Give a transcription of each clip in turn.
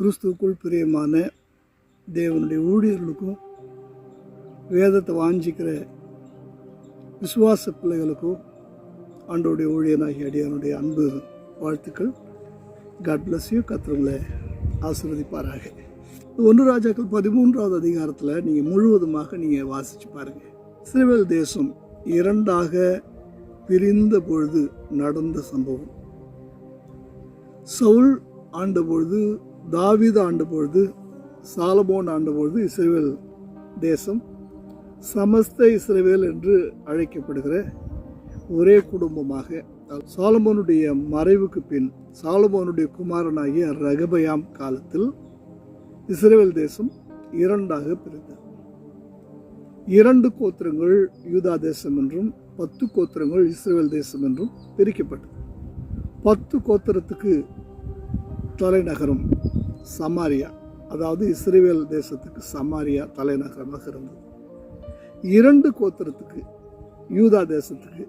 கிறிஸ்துவுக்குள் பிரியமான தேவனுடைய ஊழியர்களுக்கும் வேதத்தை வாஞ்சிக்கிற விசுவாச பிள்ளைகளுக்கும் ஆண்டோடைய ஊழியனாகிய அடியானுடைய அன்பு வாழ்த்துக்கள். காட் பிளஸ் யூ கத்திரங்களை ஆசிர்வதிப்பாராக. ஒன்று ராஜாக்கள் பதிமூன்றாவது அதிகாரத்தில் நீங்கள் முழுவதுமாக நீங்கள் வாசித்து பாருங்கள் இஸ்ரேல் தேசம் இரண்டாக பிரிந்த பொழுது நடந்த சம்பவம். சவுல் ஆண்ட பொழுது தாவீது ஆண்டபொழுது சாலமோன் ஆண்டபொழுது இஸ்ரேல் தேசம் சமஸ்த இஸ்ரேவேல் என்று அழைக்கப்படுகிற ஒரே குடும்பமாக சாலமோனுடைய மறைவுக்கு பின் சாலமோனுடைய குமாரனாகிய ரகபயாம் காலத்தில் இஸ்ரேல் தேசம் இரண்டாக பிரிந்தது. இரண்டு கோத்திரங்கள் யூதா தேசம் என்றும் பத்து கோத்திரங்கள் இஸ்ரேல் தேசம் என்றும் பிரிக்கப்பட்டது. பத்து கோத்திரத்துக்கு தலைநகரம் சமாரியா அதாவது இஸ்ரேல் தேசத்துக்கு சமாரியா தலைநகரமாக இருந்தது. இரண்டு கோத்திரத்துக்கு யூதா தேசத்துக்கு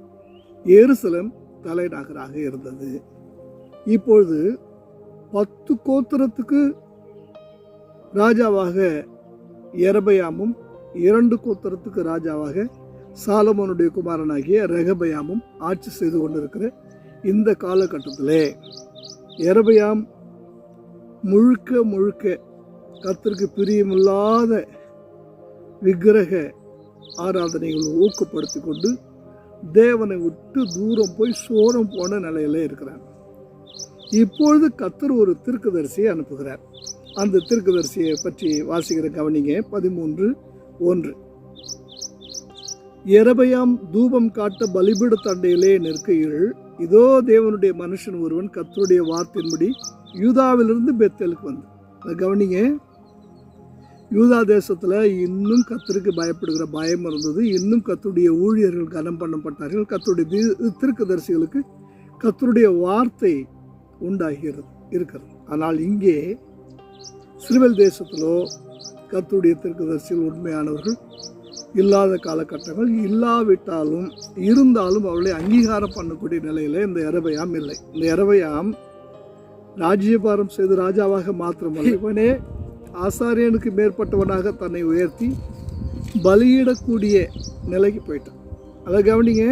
எருசலம் தலைநகராக இருந்தது. இப்பொழுது பத்து கோத்திரத்துக்கு ராஜாவாக எரபயாமும் இரண்டு கோத்திரத்துக்கு ராஜாவாக சாலமோனுடைய குமாரனாகிய ரெகபயாமும் ஆட்சி செய்து கொண்டிருக்கிற இந்த காலகட்டத்திலே எரபயாம் முழுக்க முழுக்க கத்திற்கு பிரியமில்லாத விக்கிரக ஆராதனைகளை ஊக்கப்படுத்தி கொண்டு தேவனை விட்டு தூரம் போய் சோரம் போன நிலையில இருக்கிறார். இப்பொழுது கத்தர் ஒரு திருக்குதரிசியை அனுப்புகிறார். அந்த திருக்குதரிசியை பற்றி வாசிக்கிற கவனிங்க. பதிமூன்று ஒன்று. இரபையாம் தூபம் காட்ட பலிபீட தண்டையிலே நிற்கையில் இதோ தேவனுடைய மனுஷன் ஒருவன் கத்தருடைய வார்த்தையின்படி யூதாவிலிருந்து பெத்தேலுக்கு வந்து அதை கவனிங்க. யூதா தேசத்தில் இன்னும் கத்தருக்கு பயப்படுகிற பயம் இருந்தது. இன்னும் கத்துடைய ஊழியர்கள் கனம் பண்ணப்பட்டார்கள். கத்துடைய தி- தீர்க்கதரிசிகளுக்கு கத்தருடைய வார்த்தை உண்டாகிறது இருக்கிறது. ஆனால் இங்கே சிறுவல் தேசத்திலோ கத்துடைய தீர்க்கதரிசிகள் உண்மையானவர்கள் இல்லாத காலகட்டங்கள் இல்லாவிட்டாலும் இருந்தாலும் அவர்களை அங்கீகாரம் பண்ணக்கூடிய நிலையில் இந்த இரவையாம் இல்லை. இந்த இரவையாம் ராஜ்யபாரம் செய்து ராஜாவாக மாத்திரமல்ல. இவனே ஆசாரியனுக்கு மேற்பட்டவனாக தன்னை உயர்த்தி பலியிடக்கூடிய நிலைக்கு போயிட்டான். அதை கவனிங்க.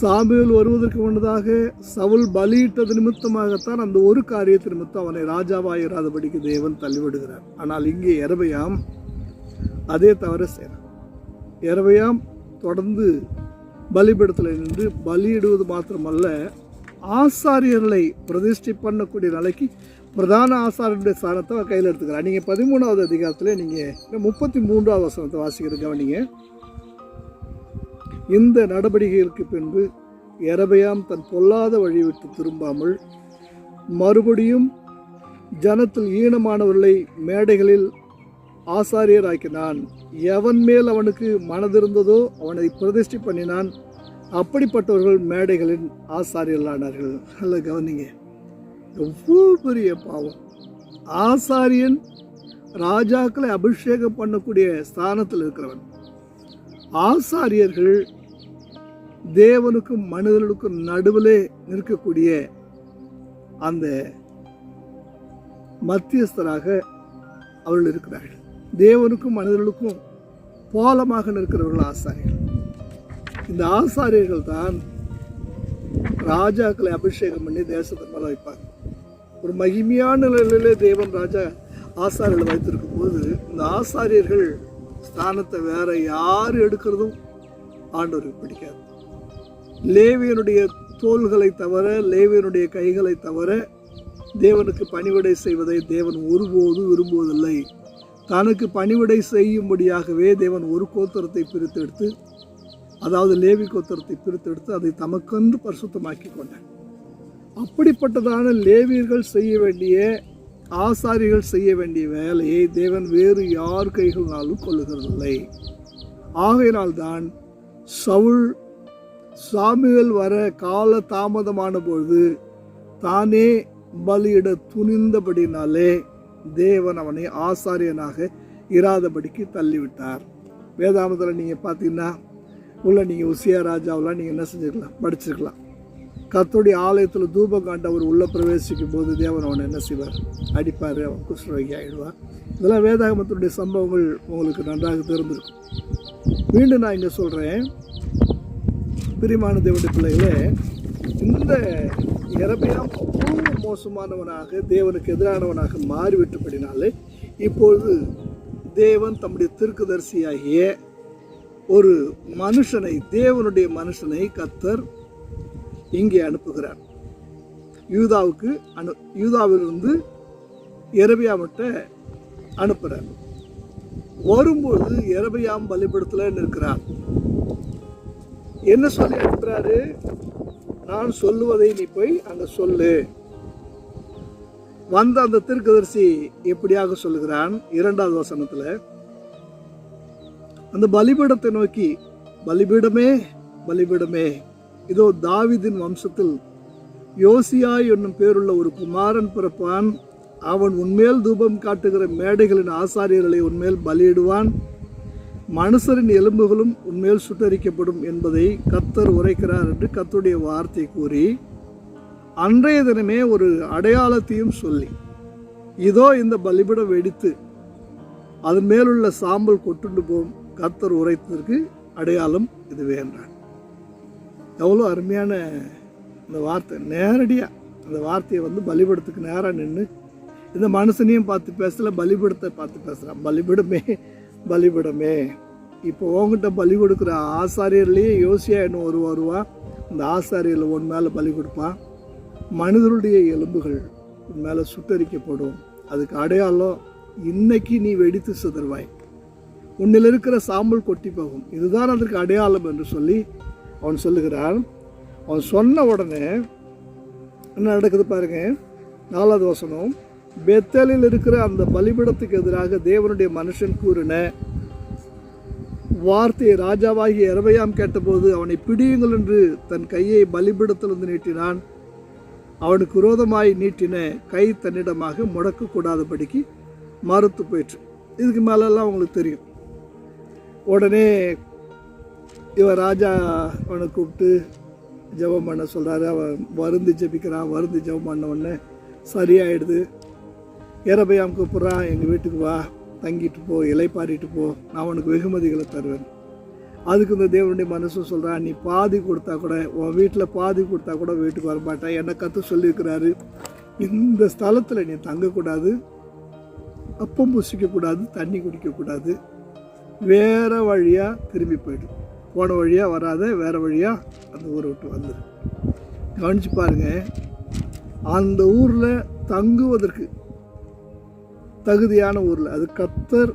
சாமுவேல் வருவதற்கு முன்னதாக சவுல் பலியிட்டது நிமித்தமாகத்தான் அந்த ஒரு காரியத்து நிமித்தம் அவனை ராஜாவாயிராதபடிக்கு தேவன் தள்ளிவிடுகிறார். ஆனால் இங்கே எரபயாம் அதே தவிர செய்கிறான். எரபயாம் தொடர்ந்து பலிபீடத்தில் நின்று பலியிடுவது மாத்திரமல்ல ஆசாரியர்களை பிரதிஷ்டை பண்ணக்கூடிய நிலைக்கு பிரதான ஆசாரியனுடைய ஸ்தானத்தை அவர் கையில் எடுத்துக்கிறார். நீங்கள் பதிமூணாவது அதிகாரத்தில் நீங்கள் முப்பத்தி மூன்றாவது வசனத்தை வாசிக்கிறது கவனிங்க. இந்த நடவடிக்கைகளுக்கு பின்பு இரபையாம் தன் பொல்லாத வழி விட்டு திரும்பாமல் மறுபடியும் ஜனத்தில் ஈனமானவர்களை மேடைகளில் ஆசாரியராக்கினான். எவன் மேல் அவனுக்கு மனதிருந்ததோ அவனை பிரதிஷ்டை பண்ணினான். அப்படிப்பட்டவர்கள் மேடைகளின் ஆசாரியர்களானார்கள். நல்ல கவனிங்க. எவ்வளோ பெரிய பாவம். ஆசாரியன் ராஜாக்களை அபிஷேகம் பண்ணக்கூடிய ஸ்தானத்தில் இருக்கிறவன். ஆசாரியர்கள் தேவனுக்கும் மனிதர்களுக்கும் நடுவிலே நிற்கக்கூடிய அந்த மத்தியஸ்தராக அவர்கள் இருக்கிறார்கள். தேவனுக்கும் மனிதர்களுக்கும் பாலமாக நிற்கிறவர்கள் ஆசாரியர்கள். இந்த ஆசாரியர்கள் தான் ராஜாக்களை அபிஷேகம் பண்ணி தேசத்தை மேலே வைப்பாங்க. ஒரு மகிமையான நிலையிலே தேவன் ராஜா ஆசாரியர்களை வைத்திருக்கும் போது இந்த ஆசாரியர்கள் ஸ்தானத்தை வேற யார் எடுக்கிறதும் ஆண்டவருக்கு பிடிக்காது. லேவியனுடைய தோள்களை தவிர லேவியனுடைய கைகளை தவிர தேவனுக்கு பணிவிடை செய்வதை தேவன் ஒருபோதும் விரும்புவதில்லை. தனக்கு பணிவிடை செய்யும்படியாகவே தேவன் ஒரு கோத்திரத்தை பிரித்தெடுத்து அதாவது லேவி கோத்திரத்தை பிரித்தெடுத்து அதை தமக்கென்று பரிசுத்தமாக்கி கொண்டார் அப்படிப்பட்டதான லேவியர்கள் செய்ய வேண்டிய ஆசாரிகள் செய்ய வேண்டிய வேலையை தேவன் வேறு யார் கைகளாலும் கொள்ளுகிறதில்லை ஆகையினால்தான் சவுல் சாமுவேல் வர கால தாமதமான பொழுது தானே பலியிட துணிந்தபடினாலே தேவன் அவனை ஆசாரியனாக இராதபடிக்கு தள்ளிவிட்டார். வேதாமத்தில் நீங்கள் பார்த்தீங்கன்னா உள்ள நீங்கள் உசியா ராஜாவெலாம் நீங்கள் என்ன செஞ்சுருக்கலாம்? படிச்சிருக்கலாம் கத்தோடைய ஆலயத்தில் தூபம் அவர் உள்ளே பிரவேசிக்கும் போது தேவன் அவனை என்ன செய்வார்? அடிப்பார் அவன் குஷ்டரோகி ஆகிடுவார் இதெல்லாம் வேதாகமத்தினுடைய சம்பவங்கள் உங்களுக்கு நன்றாக தெரிந்திருக்கும். மீண்டும் நான் இங்கே சொல்கிறேன் பிரிமான தேவனுடைய பிள்ளைகளே இந்த இறமையாம் அவ்வளவு மோசமானவனாக தேவனுக்கு எதிரானவனாக மாறிவிட்டபடினாலே இப்பொழுது தேவன் தம்முடைய தீர்க்கதரிசியாகிய ஒரு மனுஷனை தேவனுடைய மனுஷனை கத்தர் இங்கே அனுப்புகிறார். யூதாவுக்கு அனு யூதாவிலிருந்து எரபியாமட்ட அனுப்புகிறார் வரும்போது எரபியாம் பலிபடுத்தலன்னு இருக்கிறார் என்ன சொல்லி அனுப்புறாரு? நான் சொல்லுவதை நீ போய் அங்க சொல்லு. வந்த அந்த திருக்கதர்சி எப்படியாக சொல்லுகிறான்? இரண்டாவது வசனத்துல அந்த பலிபீடத்தை நோக்கி பலிபீடமே பலிபீடமே. இதோ தாவிதின் வம்சத்தில் யோசியா என்னும் பேருள்ள ஒரு குமாரன் பிறப்பான். அவன் உன்மேல் தூபம் காட்டுகிற மேடைகளின் ஆசாரியர்களை உன்மேல் பலியிடுவான். மனுஷரின் எலும்புகளும் உன்மேல் சுட்டரிக்கப்படும் என்பதை கத்தர் உரைக்கிறார் என்று கத்துடைய வார்த்தை கூறி அன்றைய தினமே ஒரு அடையாளத்தையும் சொல்லி இதோ இந்த பலிபிடம் வெடித்து அதன் மேலுள்ள சாம்பல் கொட்டுண்டு போகும் கர்த்தர் உரைத்ததற்கு அடையாளம் இதுவே என்றான் எவ்வளோ அருமையான இந்த வார்த்தை. நேரடியாக அந்த வார்த்தையை வந்து பலிபடத்துக்கு நேராக நின்று இந்த மனுஷனையும் பார்த்து பேசல பலிபடத்தை பார்த்து பேசுகிறான் பலிபடமே பலிபடமே. இப்போ உங்ககிட்ட பலி கொடுக்குற ஆசாரியர்லேயே யோசியா இன்னும் ஒரு வருவான் அந்த ஆசாரியரில் உன் மேலே பலி கொடுப்பான். மனிதருடைய எலும்புகள் உன் மேலே சுட்டரிக்கப்படும். அதுக்கு அடையாளம் இன்னைக்கு நீ வெடித்து சிதறுவாய். உன்னில் இருக்கிற சாம்பல் கொட்டி போகும். இதுதான் அதற்கு அடையாளம் என்று சொல்லி அவன் சொல்லுகிறான். அவன் சொன்ன உடனே என்ன நடக்குது பாருங்க. நாலாவது வசனம். பெத்தலில் இருக்கிற அந்த பலிபிடத்துக்கு எதிராக தேவனுடைய மனுஷன் கூறின வார்த்தையை ராஜாவாகிய இரவையாம் கேட்டபோது அவனை பிடியுங்கள் என்று தன் கையை பலிபிடத்திலிருந்து நீட்டினான். அவனுக்கு விரோதமாய் நீட்டின கை தன்னிடமாக முடக்கக்கூடாதபடிக்கு மறுத்து போயிற்று. இதுக்கு மேலெல்லாம் அவங்களுக்கு தெரியும். உடனே இவன் ராஜா அவனை கூப்பிட்டு ஜெபம் பண்ண சொல்கிறாரு அவன் வருந்து ஜெபிக்கிறான் வருந்து ஜெபம் பண்ண உடனே சரியாயிடுது. ஏறபையாம் கூப்பிட்றான் எங்கள் வீட்டுக்கு வா. தங்கிட்டு போ. இலைப்பாரிட்டு போ. நான் உனக்கு வெகுமதிகளை தருவேன். அதுக்கு இந்த தேவனுடைய மனசு சொல்கிறான் நீ பாதி கொடுத்தா கூட உன் வீட்டில் பாதி கொடுத்தா கூட வீட்டுக்கு வரமாட்டேன் என்னை கற்று சொல்லியிருக்கிறாரு. இந்த ஸ்தலத்தில் நீ தங்கக்கூடாது. அப்பம் புசிக்கக்கூடாது. தண்ணி குடிக்கக்கூடாது. வேறு வழியாக திரும்பி போய்டும் போன வழியாக வராத வேறு வழியாக அந்த ஊரை விட்டு வந்துடும் கவனிச்சு பாருங்கள் அந்த ஊரில் தங்குவதற்கு தகுதியான ஊரில். அது கத்தர்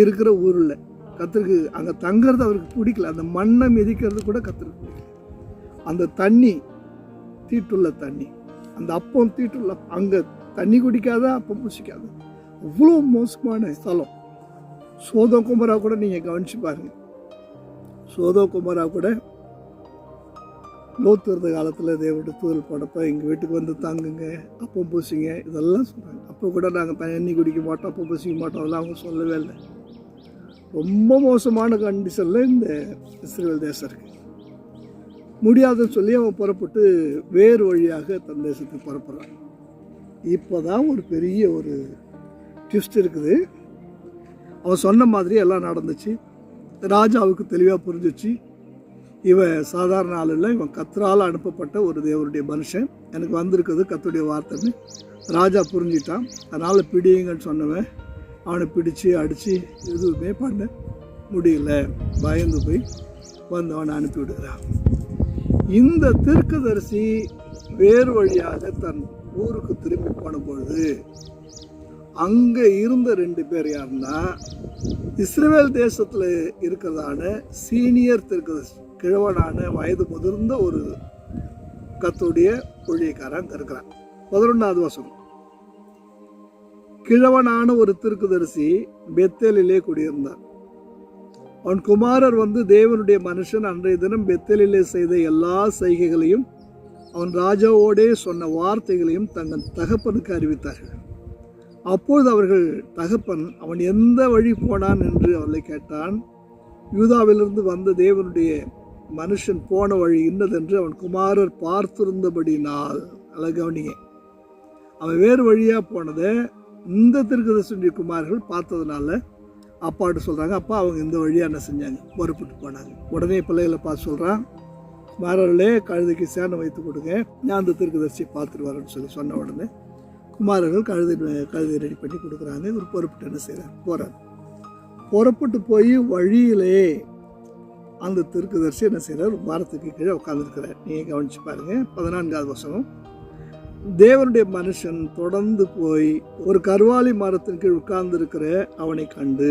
இருக்கிற ஊரில். கத்தருக்கு அங்கே தங்குறது அவருக்கு பிடிக்கல. அந்த மண்ணை மிதிக்கிறது கூட கத்தருக்கு பிடிக்கல. அந்த தண்ணி தீட்டுள்ள தண்ணி. அந்த அப்பம் தீட்டுள்ள அங்கே தண்ணி குடிக்காத அப்பம் புசிக்காத? அவ்வளோ மோசமான ஸ்தலம். சோதோ குமரா கூட நீங்கள் கவனிச்சு பாருங்கள் சோதோ குமரா கூட லோத்து இருந்த காலத்தில் தேவனுடைய தூதல் போனப்போ எங்கள் வீட்டுக்கு வந்து தாங்குங்க அப்பம் பூசிங்க இதெல்லாம் சொல்கிறாங்க அப்போ கூட நாங்கள் தண்ணி குடிக்க மாட்டோம் அப்போ பூசிக்க மாட்டோம் அதெல்லாம் அவங்க சொல்லவே இல்லை. ரொம்ப மோசமான கண்டிஷனில் இந்த இஸ்ரேல் தேசம் இருக்குது முடியாதுன்னு சொல்லி அவன் புறப்பட்டு வேறு வழியாக தன் தேசத்துக்கு புறப்படுறான். இப்போ தான் ஒரு பெரிய ஒரு ட்விஸ்ட் இருக்குது. அவன் சொன்ன மாதிரி எல்லாம் நடந்துச்சு. ராஜாவுக்கு தெளிவாக புரிஞ்சிச்சு. இவன் சாதாரண ஆள் இல்லை. இவன் கத்தரால் அனுப்பப்பட்ட ஒரு தேவருடைய மனுஷன். எனக்கு வந்திருக்கிறது கத்துடைய வார்த்தைன்னு ராஜா புரிஞ்சிட்டான். அதனால் பிடியுங்கன்னு சொன்னவன் அவனை பிடிச்சு அடித்து எதுவுமே பண்ண முடியல. பயந்து போய் வந்து அவனை அனுப்பி விடுகிறான். இந்த தீர்க்கதரிசி வேறு வழியாக தன் ஊருக்கு திரும்பி போன பொழுது அங்கே இருந்த ரெண்டு பேர் யாருன்னா இஸ்ரேல் தேசத்தில் இருக்கிறதான சீனியர் தீர்க்கதரிசி கிழவனான வயது முதிர்ந்த ஒரு கத்துடைய ஊழியக்காரன் இருக்கிறான். பதினொன்றாவது வசனம். கிழவனான ஒரு திருக்குதரிசி பெத்தேலிலே குடியிருந்தார் அவன் குமாரர் வந்து தேவனுடைய மனுஷன் அன்றைய தினம் பெத்தேலிலே செய்த எல்லா செய்கைகளையும் அவன் ராஜாவோடே சொன்ன வார்த்தைகளையும் தங்கள் தகப்பனுக்கு அறிவித்தார்கள். அப்பொழுது அவர்கள் தகப்பன் அவன் எந்த வழி போனான்? என்று அவளை கேட்டான். யூதாவிலிருந்து வந்த தேவனுடைய மனுஷன் போன வழி இன்னதென்று அவன் குமாரர் பார்த்திருந்தபடினால் நல்லா கவனிங்க. அவன் வேறு வழியாக போனதை இந்த திருக்கதர்சனுடைய குமார்கள் பார்த்ததுனால அப்பாட்ட சொல்கிறாங்க அப்பா அவங்க இந்த வழியாக என்ன செஞ்சாங்க? பொறுப்பிட்டு போனாங்க. உடனே பிள்ளைகளை பார்த்து சொல்கிறான் குமாரர்களே கழுதைக்கு சேனை வைத்து கொடுங்க. நான் அந்த திருக்கதர்சியை பார்த்துட்டு வரேன்னு சொல்லி சொன்ன உடனே குமாரர்கள் கழுதை கழுதை ரெடி பண்ணி கொடுக்குறாங்க. இவர் பொறுப்பிட்டு என்ன செய்கிறார் போகிறார் புறப்பட்டு போய் வழியிலே அந்த திருக்குதர்சி என்ன செய்கிறார் மரத்துக்கு கீழே உட்காந்துருக்கிறார் நீங்கள் கவனிச்சு பாருங்கள் பதினான்காவது வசனம். தேவனுடைய மனுஷன் தொடர்ந்து போய் ஒரு கருவாலி மரத்தின் கீழ் உட்கார்ந்திருக்கிற அவனை கண்டு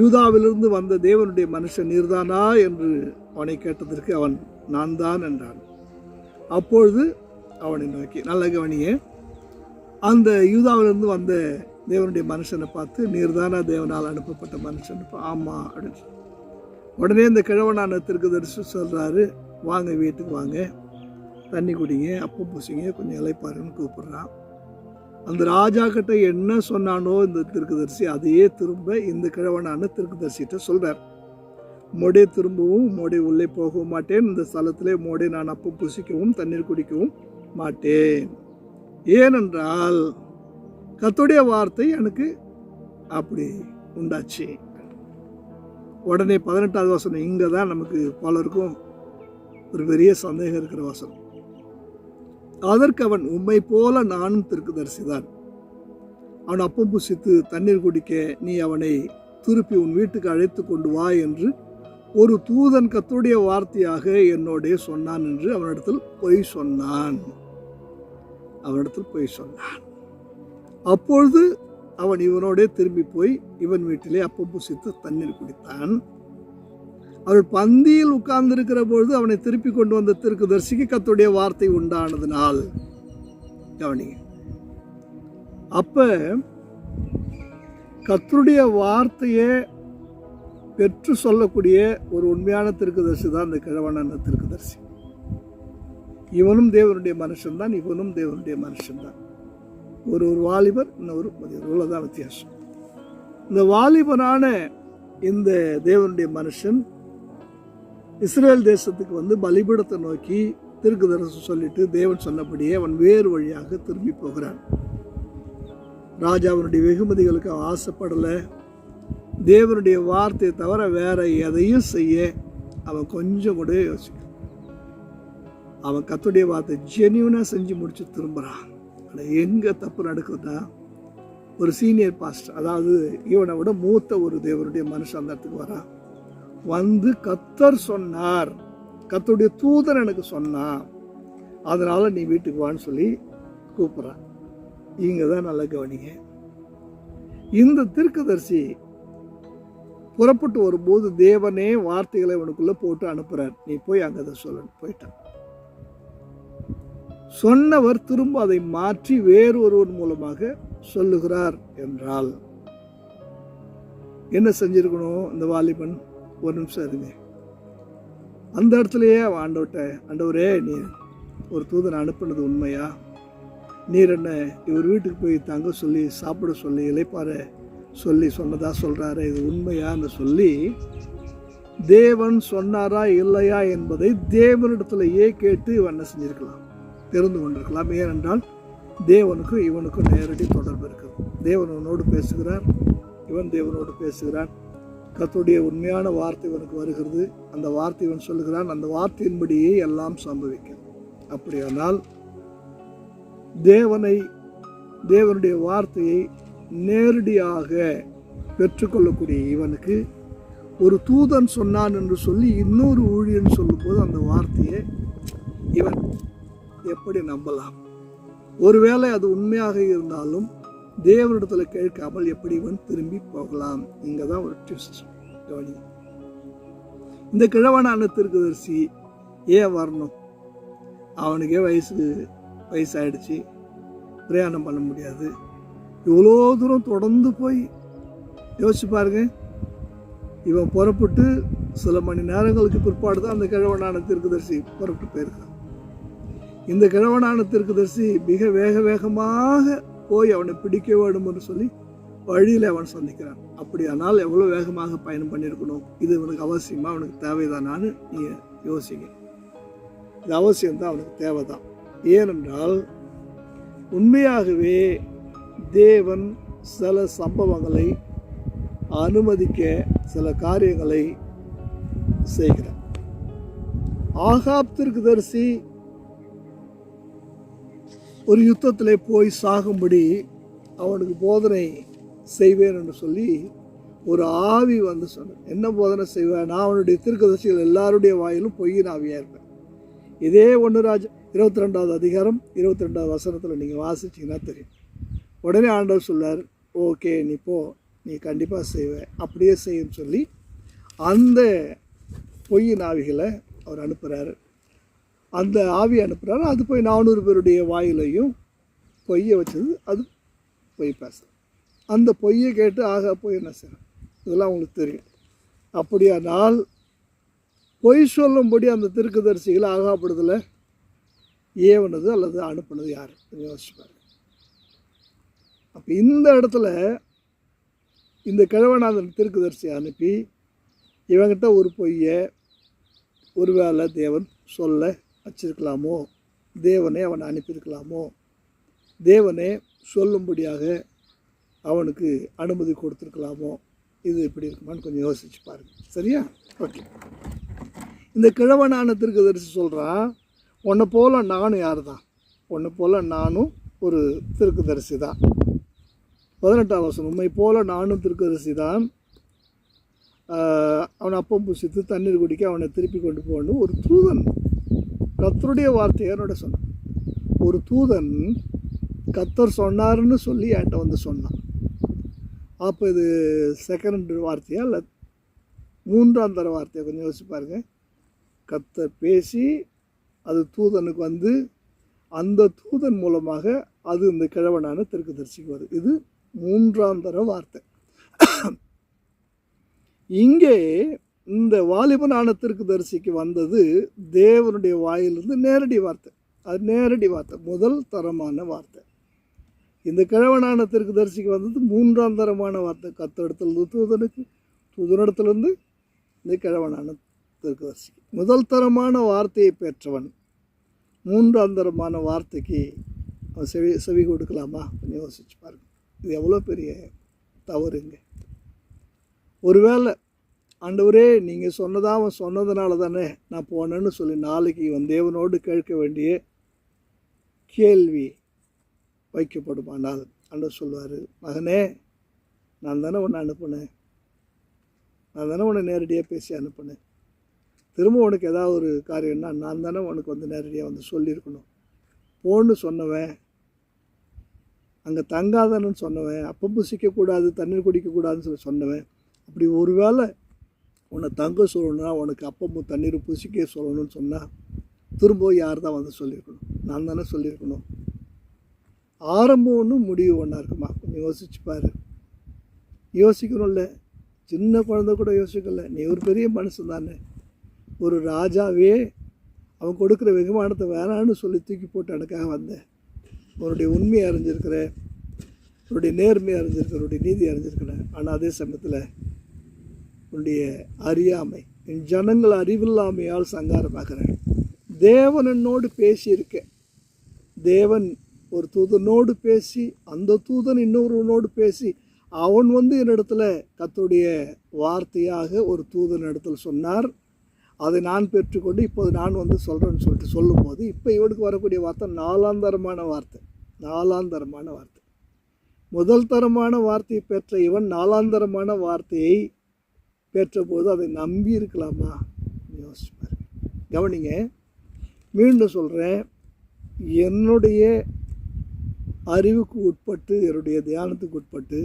யூதாவிலிருந்து வந்த தேவனுடைய மனுஷன் நீர்தானா என்று அவனை கேட்டதற்கு அவன் நான் தான் என்றான். அப்பொழுது அவனை நோக்கி நல்ல கவனியே அந்த யூதாவிலிருந்து வந்த தேவனுடைய மனுஷனை பார்த்து நீர்தானா தேவனால் அனுப்பப்பட்ட மனுஷன்? ஆமாம் அப்படின்னு சொல்லி. உடனே இந்த கிழவனான திருக்கதரிசி சொல்கிறாரு வாங்க வீட்டுக்கு வாங்க. தண்ணி குடிங்க அப்பம் பூசிங்க கொஞ்சம் இலைப்பாருன்னு கூப்பிட்றான். அந்த ராஜா கிட்ட என்ன சொன்னானோ இந்த திருக்குதரிசி அதையே திரும்ப இந்த கிழவனான திருக்குதரிசிகிட்ட சொல்கிறார் மோடே திரும்பவும் மோடே உள்ளே போகவும் மாட்டேன். இந்த ஸ்தலத்திலே மோடே நான் அப்பம் புசிக்கவும் தண்ணீர் குடிக்கவும் மாட்டேன். ஏனென்றால் கத்துடைய வார்த்தை எனக்கு அப்படி உண்டாச்சு. உடனே பதினெட்டாவது வசனம் இங்கே தான் நமக்கு பலருக்கும் ஒரு பெரிய சந்தேகம் இருக்கிற வசனம். அதற்கு அவன் உண்மை போல நானும் திருக்குதரிசிதான் அவன் அப்பம் புசித்து தண்ணீர் குடிக்க நீ அவனை திருப்பி உன் வீட்டுக்கு அழைத்து கொண்டு வா என்று ஒரு தூதன் கத்துடைய வார்த்தையாக என்னோடே சொன்னான் என்று அவனிடத்தில் பொய் சொன்னான். அவனிடத்தில் போய் சொன்னான். அப்பொழுது அவன் இவனோடே திரும்பி போய் இவன் வீட்டிலே அப்பம் புசித்து தண்ணீர் குடித்தான். அவள் பந்தியில் உட்கார்ந்திருக்கிற பொழுது அவனை திருப்பி கொண்டு வந்த திருக்குதர்சிக்கு கத்துடைய வார்த்தை உண்டானதுனால் கவனிங்க அப்ப கத்தருடைய வார்த்தையை பெற்று சொல்லக்கூடிய ஒரு உண்மையான திருக்குதர்சி தான் இந்த கிழவனான திருக்குதர்சி இவனும் தேவனுடைய மனுஷன்தான் இவனும் தேவனுடைய மனுஷன்தான் ஒரு ஒரு வாலிபர் இன்னொரு முதியவர். இவ்வளோதான் வித்தியாசம். இந்த வாலிபனான இந்த தேவனுடைய மனுஷன் இஸ்ரேல் தேசத்துக்கு வந்து பலிபீடத்தை நோக்கி திருக்குதரசு சொல்லிட்டு தேவன் சொன்னபடியே அவன் வேறு வழியாக திரும்பி போகிறான். ராஜாவினுடைய வெகுமதிகளுக்கு அவன் ஆசைப்படலை. தேவனுடைய வார்த்தையை தவிர வேற எதையும் செய்ய அவன் கொஞ்சம் கூட யோசிக்கல. அவன் கத்துடைய வார்த்தை ஜென்யூனாக செஞ்சு முடிச்சு திரும்புகிறான் ஆனால் எங்கே தப்பு நடக்குதுன்னா ஒரு சீனியர் பாஸ்டர் அதாவது இவனை விட மூத்த ஒரு தேவனுடைய மனுஷன் அந்த இடத்துக்கு வரான். வந்து கத்தர் சொன்னார். கத்தருடைய தூதன் எனக்கு சொன்னான். அதனால் நீ வீட்டுக்கு வான்னு சொல்லி கூப்பிட்றான். இங்கே தான் நல்லா கவனிங்க. இந்த திருக்கதர்சி புறப்பட்டு வரும்போது தேவனே வார்த்தைகளை இவனுக்குள்ளே போட்டு அனுப்புகிறார் நீ போய் அங்கே அதை சொல்லணும் போயிட்டான். சொன்னவர் திரும்ப அதை மாற்றி வேறொருவர் மூலமாக சொல்லுகிறார் என்றால் என்ன செஞ்சிருக்கணும் இந்த வாலிபன்? ஒரு நிமிஷம் இருங்க. அந்த இடத்துலயே அவன் ஆண்டவரே நீ ஒரு தூதனை அனுப்புனது உண்மையா? நீர் என்ன இவர் வீட்டுக்கு போய் தங்க சொல்லி சாப்பிட சொல்லி இளைப்பார சொல்லி சொன்னதா சொல்றாரு? இது உண்மையான்னு சொல்லி தேவன் சொன்னாரா இல்லையா? என்பதை தேவனிடத்திலேயே கேட்டு இவன் என்ன செஞ்சிருக்கலாம்? தெரிந்து கொண்டிருக்கலாம். ஏனென்றால் தேவனுக்கும் இவனுக்கும் நேரடி தொடர்பு இருக்குது. தேவன் உன்னோடு பேசுகிறார். இவன் தேவனோடு பேசுகிறான். கத்துடைய உண்மையான வார்த்தை இவனுக்கு வருகிறது. அந்த வார்த்தை இவன் சொல்லுகிறான். அந்த வார்த்தையின்படியே எல்லாம் சம்பவிக்கும் அப்படியானால் தேவனை தேவனுடைய வார்த்தையை நேரடியாக பெற்றுக்கொள்ளக்கூடிய இவனுக்கு ஒரு தூதன் சொன்னான் என்று சொல்லி இன்னொரு ஊழியன் சொல்லும்போது அந்த வார்த்தையை இவன் எப்படி நம்பலாம்? ஒருவேளை அது உண்மையாக இருந்தாலும் தேவனிடத்தில் கேட்காமல் எப்படி இவன் திரும்பி போகலாம்? இங்கே தான் ஒரு ட்விஸ்ட் கவனி. இந்த கிழவனான திருக்கதரிசி ஏன் வரணும்? அவனுக்கே வயசு வயசாயிடுச்சு. பிரயாணம் பண்ண முடியாது. இவ்வளோ தூரம் தொடர்ந்து போய் யோசிச்சு பாருங்க. இவன் புறப்பட்டு சில மணி நேரங்களுக்கு பிற்பாடு தான் அந்த கிழவனான திருக்கதரிசி புறப்பட்டு போயிருக்கான். இந்த கிழவனான தரிசி மிக வேக வேகமாக போய் அவனை பிடிக்க வேண்டும் என்று சொல்லி வழியில் அவன் சந்திக்கிறான். அப்படியானால் எவ்வளோ வேகமாக பயணம் பண்ணியிருக்கணும்? இது இவனுக்கு அவசியமா? அவனுக்கு தேவைதானான்னு நீ யோசிங்க. இது அவசியம்தான் அவனுக்கு தேவைதான். ஏனென்றால் உண்மையாகவே தேவன் சில சம்பவங்களை அனுமதிக்க சில காரியங்களை செய்கிறார். ஆகாப்திற்கு தரிசி ஒரு யுத்தத்தில் போய் சாகும்படி அவனுக்கு போதனை செய்வேன் என்று சொல்லி ஒரு ஆவி வந்து சொன்னேன். என்ன போதனை செய்வேன்? நான் அவனுடைய திருக்கதர்சிகள் எல்லாருடைய வாயிலும் பொய்யின் ஆவியாக இருப்பேன். இதே ஒன்று ராஜா இருபத்தி ரெண்டாவது அதிகாரம் இருபத்தி ரெண்டாவது வசனத்தில் நீங்கள் வாசிச்சீங்கன்னா தெரியும். உடனே ஆண்டவர் சொல்லார் ஓகே நீ போ நீ கண்டிப்பாக செய்வ. அப்படியே செய்யுன்னு சொல்லி அந்த பொய்யின் ஆவிகளை அவர் அனுப்புகிறாரு அந்த ஆவி அனுப்புகிறாரு அது போய் நானூறு பேருடைய வாயிலையும் பொய்யை வச்சது அது பொய் பேசுது அந்த பொய்யை கேட்டு ஆக போய் என்ன செய்யணும் இதெல்லாம் உங்களுக்கு தெரியும். அப்படியானால் பொய் சொல்லும்படி அந்த திருக்குதரிசிகளை ஆகாப்படுதல? ஏவனது அல்லது அனுப்புனது யார்? யோசிச்சுப்பாரு அப்போ இந்த இடத்துல இந்த கிழவனாதன் திருக்குதரிசியை அனுப்பி இவங்கிட்ட ஒரு பொய்யை ஒருவேளை தேவன் சொல்ல வச்சிருக்கலாமோ? தேவனை அவனை அனுப்பியிருக்கலாமோ? தேவனே சொல்லும்படியாக அவனுக்கு அனுமதி கொடுத்துருக்கலாமோ? இது இப்படி இருக்குமான்னு கொஞ்சம் யோசிச்சு பாருங்க. சரியா? ஓகே. இந்த கிழவனான திருக்கதரிசி சொல்கிறான் உன்னை போல நானும் யார் தான் உன்னை போல் நானும் ஒரு திருக்குதரிசி தான் பதினெட்டாம் வருஷம் உண்மை போல் நானும் திருக்கதரிசி தான் அவனை அப்பம் புசித்து தண்ணீர் குடிக்க அவனை திருப்பி கொண்டு போகணும் ஒரு தூதன் கத்தருடைய வார்த்தையை என்னோட சொன்னான். ஒரு தூதன் கத்தர் சொன்னார்னு சொல்லி என்கிட்ட வந்து சொன்னான். அப்போ இது செகண்ட் வார்த்தையா இல்லை மூன்றாம் தர வார்த்தையை? கொஞ்சம் யோசிச்சு பாருங்கள் கத்தர் பேசி அது தூதனுக்கு வந்து அந்த தூதன் மூலமாக அது இந்த கிழவனான தெற்குதரிசிக்கு வருது. இது மூன்றாம் தர வார்த்தை. இங்கே இந்த வாலிபனான தரிசிக்கு வந்தது தேவனுடைய வாயிலிருந்து நேரடி வார்த்தை. அது நேரடி வார்த்தை முதல் தரமான வார்த்தை. இந்த கிழவனான தரிசிக்கு வந்தது மூன்றாம் தரமான வார்த்தை. கத்தடத்துலேருந்து தூதனுக்கு தூதனிடத்துலேருந்து இந்த கிழவனான தரிசிக்கு. முதல் தரமான வார்த்தையை பெற்றவன் மூன்றாம் தரமான வார்த்தைக்கு அவன் செவி செவி கொடுக்கலாமா? கொஞ்சம் யோசிச்சு பாருங்க. இது எவ்வளோ பெரிய தவறுங்க ஒருவேளை ஆண்டவரே நீங்கள் சொன்னதாக அவன் சொன்னதுனால தானே நான் போனேன்னு சொல்லி நாளைக்கு இவன் தேவனோடு கேட்க வேண்டிய கேள்வி வைக்கப்படுமானால் ஆண்டவர் சொல்லுவார் மகனே நான் தானே உன்னை அனுப்புனேன். நான் தானே உன்னை நேரடியாக பேசி அனுப்புனேன். திரும்ப உனக்கு ஏதாவது ஒரு காரியம்னா நான் தானே உனக்கு வந்து நேரடியாக வந்து சொல்லியிருக்கணும். போன்னு சொன்னவன் அங்கே தங்காதன்னு சொன்னவன் அப்பம் புசிக்கக்கூடாது தண்ணீர் குடிக்கக்கூடாதுன்னு சொல்லி சொன்னவன் அப்படி ஒருவேளை உன்னை தங்க சொல்லணும்னா உனக்கு அப்பமும் தண்ணீர் புசிக்க சொல்லணும்னு சொன்னால் திரும்ப யார் தான் வந்து சொல்லியிருக்கணும்? நான் தானே சொல்லியிருக்கணும். ஆரம்பம் ஒன்று முடிவு ஒன்றா இருக்குமா? கொஞ்சம் யோசிச்சுப்பார் யோசிக்கணும்ல. சின்ன குழந்தை கூட யோசிக்கல. நீ ஒரு பெரிய மனுஷன் தானே. ஒரு ராஜாவே அவன் கொடுக்குற வெகுமானத்தை வேணான்னு சொல்லி தூக்கி போட்டு எனக்காக வந்தேன் உன்னுடைய உண்மையை அறிஞ்சிருக்கிற உன்னுடைய நேர்மையை அறிஞ்சிருக்கிற உன்னுடைய நீதி அறிஞ்சிருக்கிறேன் ஆனால் அதே சமயத்தில் உன்னுடைய அறியாமை என் ஜனங்கள் அறிவில்லாமையால் சங்காரமாகிறேன் தேவன் என்னோடு பேசியிருக்க. தேவன் ஒரு தூதனோடு பேசி அந்த தூதன் இன்னொருவனோடு பேசி அவன் வந்து என்னிடத்துல கத்துடைய வார்த்தையாக ஒரு தூதன் இடத்துல சொன்னார். அதை நான் பெற்றுக்கொண்டு இப்போது நான் வந்து சொல்கிறேன்னு சொல்லிட்டு சொல்லும்போது இப்போ இவனுக்கு வரக்கூடிய வார்த்தை நாலாந்தரமான வார்த்தை. நாலாந்தரமான வார்த்தை. முதல் தரமான வார்த்தையை பெற்ற இவன் நாலாந்தரமான வார்த்தையை பெற்றபோது அதை நம்பி இருக்கலாமா? யோசிச்சு பாருங்க. கவனிங்க மீண்டும் சொல்கிறேன் என்னுடைய அறிவுக்கு உட்பட்டு என்னுடைய தியானத்துக்கு உட்பட்டு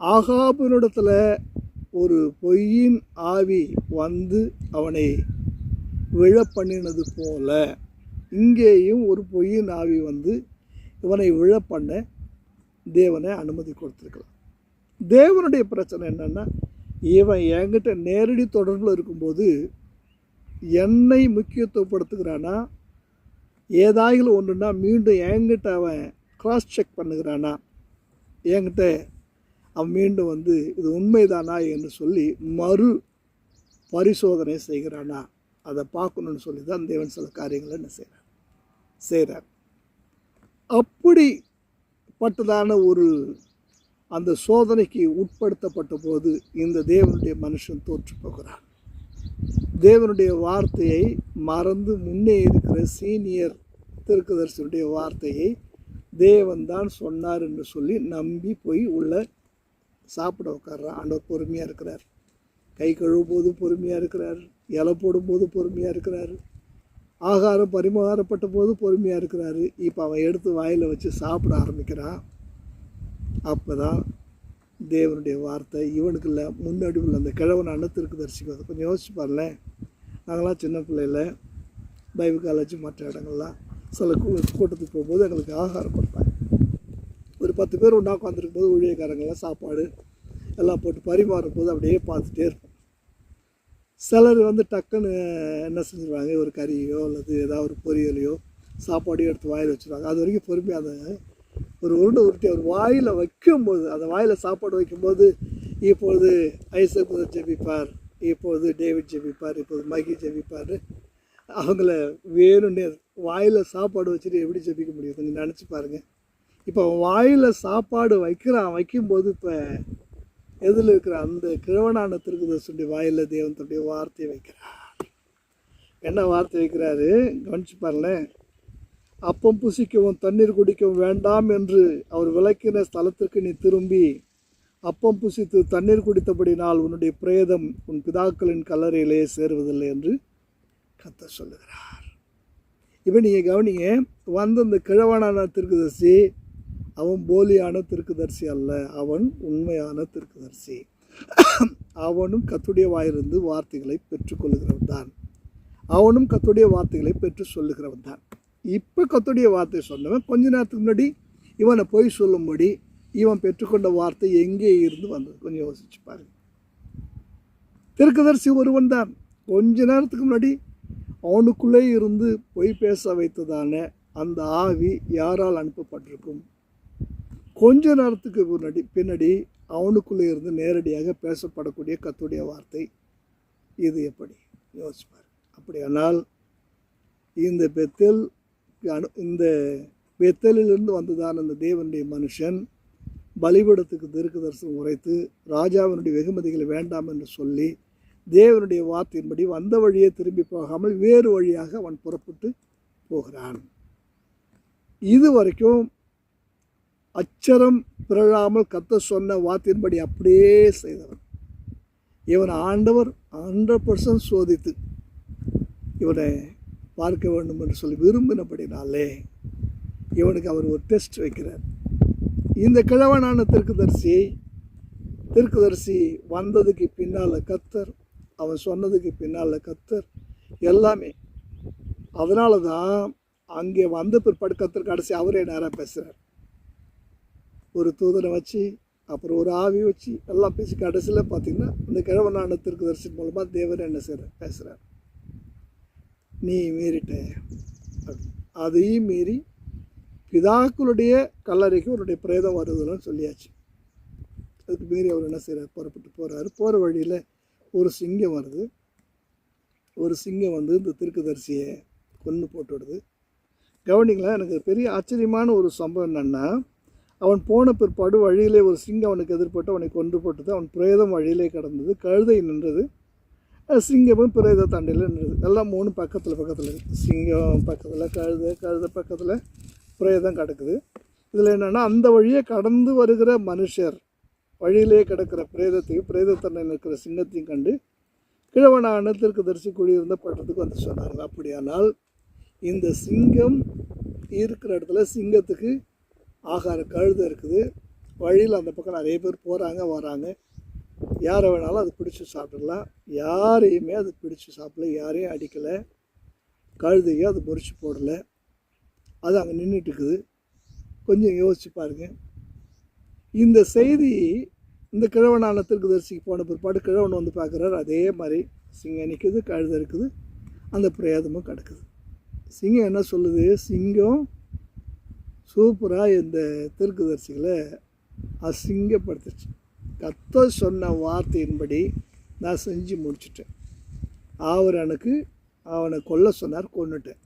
ஆகாபினிடத்தில் ஒரு பொய்யின் ஆவி வந்து அவனை விழ பண்ணினது போல இங்கேயும் ஒரு பொய்யின் ஆவி வந்து இவனை விழ பண்ண தேவனை அனுமதி கொடுத்துருக்கலாம் தேவனுடைய பிரச்சனை என்னென்னா இவன் என்கிட்ட நேரடி தொடர்பில் இருக்கும்போது என்னை முக்கியத்துவப்படுத்துகிறானா? ஏதாயில் ஒன்றுனா மீண்டும் என்கிட்ட அவன் கிராஸ் செக் பண்ணுகிறானா? என்கிட்ட அவன் மீண்டும் வந்து இது உண்மைதானா என்று சொல்லி மறு பரிசோதனை செய்கிறானா? அதை பார்க்கணுன்னு சொல்லி தான் தேவன் சில காரியங்களை என்ன செய்கிறார் செய்கிறார் அப்படிப்பட்டதான ஒரு அந்த சோதனைக்கு உட்படுத்தப்பட்ட போது இந்த தேவனுடைய மனுஷன் தோற்று போகிறான். தேவனுடைய வார்த்தையை மறந்து முன்னே இருக்கிற சீனியர் திருக்கதர்சனுடைய வார்த்தையை தேவன் தான் சொன்னார் என்று சொல்லி நம்பி போய் உள்ள சாப்பிட உட்கார்றான் ஆண்டவர் பொறுமையாக இருக்கிறார். கை கழுவும் போது பொறுமையாக இருக்கிறார் இலை போடும்போது பொறுமையாக இருக்கிறார் ஆகாரம் பரிமாறப்பட்ட போது பொறுமையாக இருக்கிறாரு. இப்போ அவன் எடுத்து வாயில் வச்சு சாப்பிட ஆரம்பிக்கிறான். அப்போ தான் தேவனுடைய வார்த்தை இவனுக்கு இல்லை முன்னாடி உள்ள அந்த கிழவன் திருக்கு தரிசிக்கும். கொஞ்சம் யோசிச்சு பாருங்களேன். நாங்களாம் சின்ன பிள்ளையில் பைபிள் காலேஜ் மற்ற இடங்கள்லாம் சில கூட்டத்துக்கு போகும்போது எங்களுக்கு ஆகாரம் கொடுப்பாங்க ஒரு பத்து பேர் ஒன்றா உட்காந்துருக்கும் போது ஊழியக்காரங்கெல்லாம் சாப்பாடு எல்லாம் போட்டு பரிமாறும் போது அப்படியே பார்த்துட்டே இருப்போம். சிலர் வந்து டக்குன்னு என்ன செஞ்சுருவாங்க? ஒரு கறியோ அல்லது ஏதாவது ஒரு பொரியலையோ சாப்பாடையோ எடுத்து வாயில் வச்சுருவாங்க. அது வரைக்கும் பொறுமையாக அதை ஒரு உருண்டை உருட்டி அவர் வாயில் வைக்கும்போது அந்த வாயில் சாப்பாடு வைக்கும்போது இப்பொழுது ஐசக் முதல் ஜெபிப்பார் இப்போது டேவிட் ஜெபிப்பார் இப்போது மகி ஜெபிப்பார். அவங்கள வேணும்னே வாயில் சாப்பாடு வச்சுட்டு எப்படி ஜெபிக்க முடியும்? கொஞ்சம் நினச்சி பாருங்கள் இப்போ வாயில் சாப்பாடு வைக்கிறான் வைக்கும்போது இப்போ எதில் இருக்கிற அந்த கிழவனான திருக்குதர்சனுடைய வாயில் தேவன் தன்னுடைய வார்த்தையை வைக்கிறார். என்ன வார்த்தை வைக்கிறாரு? கவனிச்சு பாருங்களேன். அப்பம் புசிக்கவும் தண்ணீர் குடிக்கவும் வேண்டாம் என்று அவர் விளக்கின ஸ்தலத்திற்கு நீ திரும்பி அப்பம் புசித்து தண்ணீர் குடித்தபடினால் உன்னுடைய பிரேதம் உன் பிதாக்களின் கல்லறையிலே சேருவதில்லை என்று கத்த சொல்லுகிறார். இப்போ நீங்கள் கவனிங்க வந்த இந்த கிழவனான திருக்குதர்சி அவன் போலியான திருக்குதர்சி அல்ல அவன் உண்மையான திருக்குதர்சி. அவனும் கத்துடைய வாயிலிருந்து வார்த்தைகளை பெற்றுக்கொள்ளுகிறவன் தான். அவனும் கத்துடைய வார்த்தைகளை பெற்று சொல்லுகிறவன் தான். இப்போ கத்துடைய வார்த்தை சொன்னவன் கொஞ்ச நேரத்துக்கு முன்னாடி இவனை பொய் சொல்லும்படி இவன் பெற்றுக்கொண்ட வார்த்தை எங்கே இருந்து வந்தது? கொஞ்சம் யோசிச்சு பாருங்க. திருக்கதர்சி ஒருவன் தான். கொஞ்ச நேரத்துக்கு முன்னாடி அவனுக்குள்ளே இருந்து பொய் பேச வைத்ததான அந்த ஆவி யாரால் அனுப்பப்பட்டிருக்கும்? கொஞ்ச நேரத்துக்கு முன்னாடி பின்னாடி அவனுக்குள்ளே இருந்து நேரடியாக பேசப்படக்கூடிய கத்துடைய வார்த்தை இது எப்படி? யோசிப்பார் அப்படியானால் இந்த பெத்தில் அனு இந்த பெத்தலிலிருந்து வந்துதான் அந்த தேவனுடைய மனுஷன் பலிபடத்துக்கு திருக்கு தரிசனம் உரைத்து ராஜாவினுடைய வெகுமதிகளை வேண்டாம் என்று சொல்லி தேவனுடைய வார்த்தையின்படி வந்த வழியே திரும்பி போகாமல் வேறு வழியாக அவன் புறப்பட்டு போகிறான். இது வரைக்கும் அச்சரம் பிறழாமல் கத்த சொன்ன வார்த்தையின்படி அப்படியே செய்தவன். இவன் ஆண்டவர் ஹண்ட்ரட் பர்சன்ட் சோதித்து இவனை பார்க்க வேண்டும் என்று சொல்லி விரும்பினபடினாலே இவனுக்கு அவர் ஒரு டெஸ்ட் வைக்கிறார். இந்த கிழவனான திருக்குதரிசி திருக்குதரிசி வந்ததுக்கு பின்னால் கத்தர் அவன் சொன்னதுக்கு பின்னால் கத்தர் எல்லாமே. அதனால தான் அங்கே வந்த பிற்பாடு கத்தர் கடைசி அவரே நேராக பேசுகிறார் ஒரு தூதனை வச்சு அப்புறம் ஒரு ஆவி வச்சு எல்லாம் பேசி கடைசியில் பார்த்தீங்கன்னா இந்த கிழவனான திருக்குதரிசி மூலமாக தேவன் என்ன செய்கிறார் பேசுகிறார் நீ மீறிட்ட. அதையும் மீறி பிதாக்களுடைய கல்லறைக்கு அவருடைய பிரேதம் வருதுன்னு சொல்லியாச்சு. அதுக்கு மீறி அவர் என்ன செய்கிறார் புறப்பட்டு போகிறாரு போகிற வழியில் ஒரு சிங்கம் வருது. ஒரு சிங்கம் வந்து இந்த திருக்குதரிசியை கொன்று போட்டுவிடுது. கவனிங்களா எனக்கு பெரிய ஆச்சரியமான ஒரு சம்பவம் என்னென்னா அவன் போன பிற்பாடு வழியிலே ஒரு சிங்கம் அவனுக்கு எதிர்பட்டு அவனை கொன்று போட்டது. அவன் பிரேதம் வழியிலே கடந்தது. கழுதை நின்றது. சிங்கமும் பிரேத தாண்டியில் நின்றுது. எல்லாம் மூணு பக்கத்தில் பக்கத்தில் இருக்குது சிங்கம் பக்கத்தில் கழுத கழுத பக்கத்தில் பிரேதம் கிடக்குது. இதில் என்னென்னா அந்த வழியே கடந்து வருகிற மனுஷர் வழியிலே கிடக்கிற பிரேதத்தையும் பிரேதத்தன்னை இருக்கிற சிங்கத்தையும் கண்டு கிழவனான தரிசி குடியிருந்த பட்டத்துக்கு வந்து சொன்னாங்க அப்படியானால் இந்த சிங்கம் இருக்கிற இடத்துல சிங்கத்துக்கு ஆகார கழுத இருக்குது. வழியில் அந்த பக்கம் நிறைய பேர் போகிறாங்க வராங்க. யாரை வேணாலும் அது பிடிச்சி சாப்பிடலாம். யாரையுமே அது பிடிச்சி சாப்பிடல யாரையும் அடிக்கலை. கழுதையோ அது பொறிச்சு போடலை. அது அங்கே நின்றுட்டு இருக்குது கொஞ்சம் யோசிச்சு பாருங்கள் இந்த செய்தி இந்த கிழவனான தரிசிக்கு போன பிற்பாடு கிழவன் வந்து பார்க்குறாரு. அதே மாதிரி சிங்கம் நிற்குது கழுதை இருக்குது. அந்த பிரேதமும் கிடக்குது. சிங்கம் என்ன சொல்லுது? சிங்கம் சூப்பராக இந்த தரிசிகளை அசிங்கப்படுத்துச்சு. கர்த்தர் சொன்ன வார்த்தையின்படி நான் செஞ்சு முடிச்சிட்டேன். அவர் எனக்கு அவனை கொல்ல சொன்னார் கொண்டுட்டேன்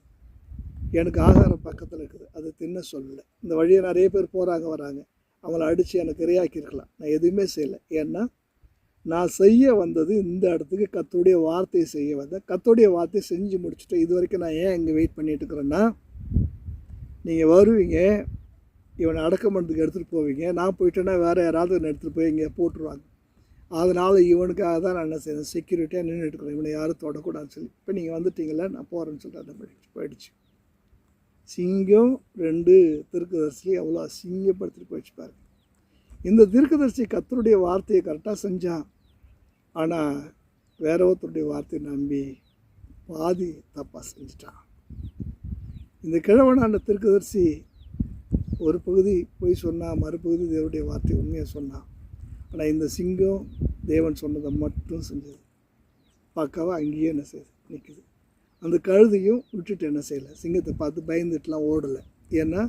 எனக்கு ஆகாரம் பக்கத்தில் இருக்குது அது தின்ன சொல்லலை. இந்த வழியை நிறைய பேர் போகிறாங்க வராங்க. அவங்கள அடித்து எனக்கு இரையாக்கியிருக்கலாம். நான் எதுவுமே செய்யலை. ஏன்னா நான் செய்ய வந்தது இந்த இடத்துக்கு கத்தோடைய வார்த்தையை செய்ய வந்தேன். கத்தோடைய வார்த்தையை செஞ்சு முடிச்சுட்டு இது வரைக்கும் நான் ஏன் இங்கே வெயிட் பண்ணிகிட்டு இருக்கிறேன்னா நீங்கள் வருவீங்க இவனை அடக்கம் பண்ணுறதுக்கு எடுத்துகிட்டு போவீங்க. நான் போயிட்டேன்னா வேறு யாராவது எடுத்துகிட்டு போய் இங்கே போட்டுருவாங்க. அதனால் இவனுக்காக தான் நான் என்ன செய்யணும் செக்யூரிட்டியாக நின்றுட்டு இருக்கிறேன். இவனை யாரும் தொடக்கூடாதுன்னு சொல்லி. இப்போ நீங்கள் வந்துட்டீங்களா நான் போகிறேன்னு சொல்லிட்டு அந்த போயிடுச்சு போயிடுச்சு. சிங்கம் ரெண்டு திருக்கதரிசி அவ்வளோ அசிங்கப்படுத்திட்டு போயிடுச்சு பாருங்க. இந்த தீர்க்கதரிசி கத்தருடைய வார்த்தையை கரெக்டாக செஞ்சான். ஆனால் வேற ஒருத்தருடைய வார்த்தையை நம்பி பாதி தப்பாக செஞ்சிட்டான். இந்த கிழவனான தீர்க்கதரிசி ஒரு பகுதி போய் சொன்னால் மறுபகுதி தேவனுடைய வார்த்தை உண்மையாக சொன்னான் ஆனால் இந்த சிங்கம் தேவன் சொன்னதை மட்டும் செஞ்சது. பார்க்காம அங்கேயே என்ன செய்யுது? நிற்குது அந்த கழுதையும் விட்டுட்டு என்ன செய்யலை? சிங்கத்தை பார்த்து பயந்துட்டுலாம் ஓடலை. ஏன்னா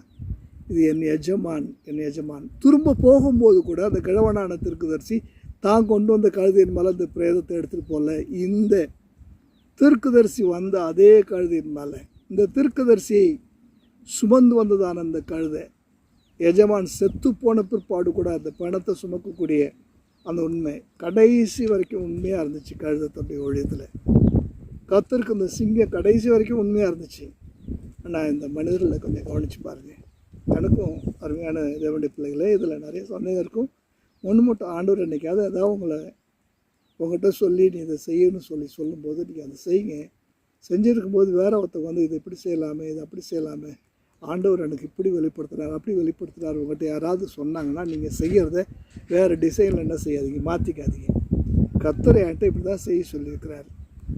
இது என் எஜமான் என் எஜமான். திரும்ப போகும்போது கூட அந்த கிழவனான திருக்குதரிசி தான் கொண்டு வந்த கழுதையின் மேலே அந்த பிரேதத்தை எடுத்துகிட்டு போகல இந்த திருக்குதரிசி வந்த அதே கழுதையின் மேலே இந்த திருக்குதரிசியை சுமந்து வந்ததான அந்த கழுதை எஜமான் செத்து போன பிற்பாடு கூட அந்த பணத்தை சுமக்கக்கூடிய அந்த உண்மை கடைசி வரைக்கும் உண்மையாக இருந்துச்சு கழுதத்துடைய ஒழியத்தில் கத்திருக்கு இந்த சிங்கம் கடைசி வரைக்கும் உண்மையாக இருந்துச்சு. ஆனால் இந்த மனிதர்களை கொஞ்சம் கவனித்து பாருங்கள் எனக்கும் அருமையான தேவனுடைய பிள்ளைகளே இதில் நிறைய சந்தேகம் இருக்கும். ஒன்று மட்டும் ஆண்டவர் என்றைக்காவது ஏதாவது உங்களை உங்கள்கிட்ட சொல்லி நீ இதை செய்யணும்னு சொல்லி சொல்லும்போது நீங்கள் அதை செய்யுங்க. செஞ்சுருக்கும் போது வேறு ஒருத்தவங்க வந்து இதை இப்படி செய்யலாமே இதை அப்படி செய்யலாமே ஆண்டவர் எனக்கு இப்படி வெளிப்படுத்துகிறார் அப்படி வெளிப்படுத்துகிறார் உங்கள்கிட்ட யாராவது சொன்னாங்கன்னா நீங்கள் செய்கிறத வேறு டிசைனில் என்ன செய்யாதீங்க மாற்றிக்காதீங்க கத்தரை என்கிட்ட இப்படி தான் செய்ய சொல்லியிருக்கிறார்.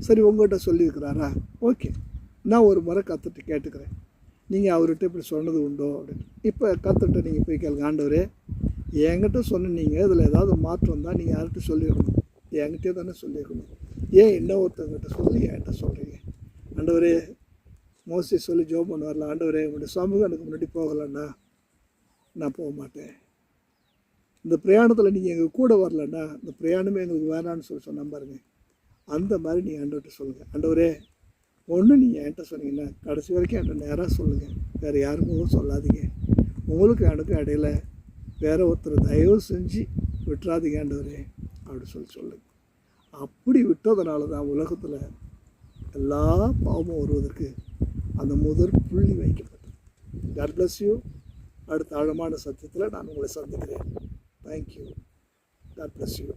சரி உங்கள்கிட்ட சொல்லியிருக்கிறாரா? ஓகே. நான் ஒரு முறை கத்துட்டு கேட்டுக்கிறேன். நீங்கள் அவர்கிட்ட இப்படி சொன்னது உண்டோ அப்படின்னு. இப்போ கத்துட்டு நீங்கள் போய் கேளுங்க ஆண்டவரே என்கிட்ட சொன்னீங்க இதில் ஏதாவது மாற்றம் தான் நீங்கள் யார்கிட்ட சொல்லியிருக்கணும்? என்கிட்டே தானே சொல்லியிருக்கணும். ஏன் இன்னொருத்தவங்கிட்ட சொல்லி என்கிட்ட சொல்கிறீங்க ஆண்டவரே மோஸ்ட்லி சொல்லி ஜோம் பண்ணுவார்ல ஆண்டவரே உங்களுடைய சமூகம் எனக்கு முன்னாடி போகலன்னா நான் போக மாட்டேன். இந்த பிரயாணத்தில் நீங்கள் எங்கள் கூட வரலன்னா இந்த பிரயாணமே எங்களுக்கு வேணான்னு சொல்லி சொன்ன பாருங்க. அந்த மாதிரி நீங்கள் ஆண்டவர்கிட்ட சொல்லுங்கள் ஆண்டவரே ஒன்று நீங்கள் என்கிட்ட சொன்னீங்கன்னா கடைசி வரைக்கும் என்கிட்ட நேராக சொல்லுங்கள் வேறு யாருக்கும் சொல்லாதீங்க. உங்களுக்கு எனக்கும் இடையில வேற ஒருத்தர் தயவு செஞ்சு விட்டுறாதீங்க ஆண்டவரே அப்படி சொல்லி சொல்லுங்கள் அப்படி விட்டதுனால தான் உலகத்தில் எல்லா பாவமும் வருவதற்கு அந்த முதற் புள்ளி வைக்கப்பட்டது. காட் பிளஸ் யூ அடுத்த ஆழமான சத்தியத்தில் நான் உங்களை சந்திக்கிறேன். Thank you God bless you